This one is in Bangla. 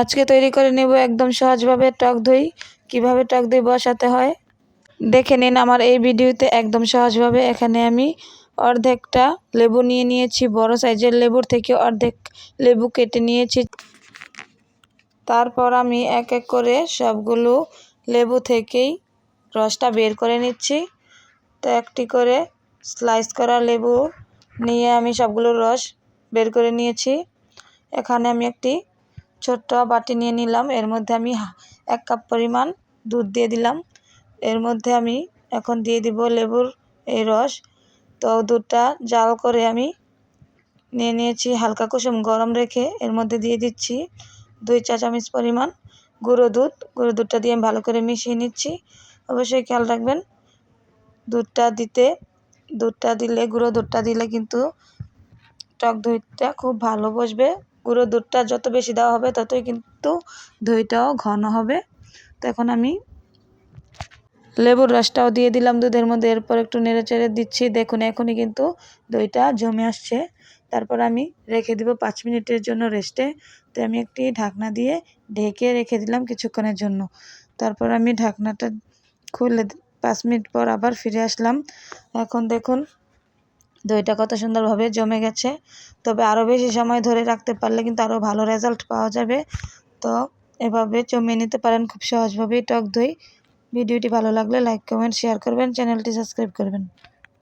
আজকে তৈরি করে নেব একদম সহজভাবে টক দই। কীভাবে টক দই বসাতে হয়? দেখে নিন আমার এই ভিডিওতে একদম সহজভাবে। এখানে আমি অর্ধেকটা লেবু নিয়ে নিয়েছি, বড় সাইজের লেবুর থেকে অর্ধেক লেবু কেটে নিয়েছি। তারপর আমি এক এক করে সবগুলো লেবু থেকেই রসটা বের করে নিচ্ছি। তো একটি করে স্লাইস করা লেবু নিয়ে আমি সবগুলো রস বের করে নিয়েছি। এখানে আমি একটি ছোট্ট বাটি নিয়ে নিলাম। এর মধ্যে আমি এক কাপ পরিমাণ দুধ দিয়ে দিলাম। এর মধ্যে আমি এখন দিয়ে দিব লেবুর এই রস। তো দুধটা জাল করে আমি নিয়ে নিয়েছি হালকা কুসুম গরম রেখে। এর মধ্যে দিয়ে দিচ্ছি দুই চা চামচ পরিমাণ গুঁড়ো দুধ। গুঁড়ো দুধটা দিয়ে ভালো করে মিশিয়ে নিচ্ছি। অবশ্যই খেয়াল রাখবেন, দুধটা দিতে, দুধটা দিলে, গুঁড়ো দুধটা দিলে কিন্তু টক দইটা খুব ভালো বসবে। গুঁড়ো দুধটা যত বেশি দেওয়া হবে ততই কিন্তু দইটাও ঘন হবে। তো এখন আমি লেবুর রসটাও দিয়ে দিলাম দুধের মধ্যে, এরপর একটু নেড়ে চেড়ে দিচ্ছি। দেখুন, এখনই কিন্তু দইটা জমে আসছে। তারপর আমি রেখে দিব পাঁচ মিনিটের জন্য রেস্টে। তো আমি একটি ঢাকনা দিয়ে ঢেকে রেখে দিলাম কিছুক্ষণের জন্য। তারপর আমি ঢাকনাটা খুলে পাঁচ মিনিট পর আবার ফিরে আসলাম। এখন দেখুন দইটা কত সুন্দরভাবে জমে গেছে। তবে আরও বেশি সময় ধরে রাখতে পারলে কিন্তু আরও ভালো রেজাল্ট পাওয়া যাবে। তো এভাবে জমিয়ে নিতে পারেন খুব সহজভাবেই টক দই। ভিডিওটি ভালো লাগলে লাইক কমেন্ট শেয়ার করবেন। চ্যানেলটি সাবস্ক্রাইব করবেন।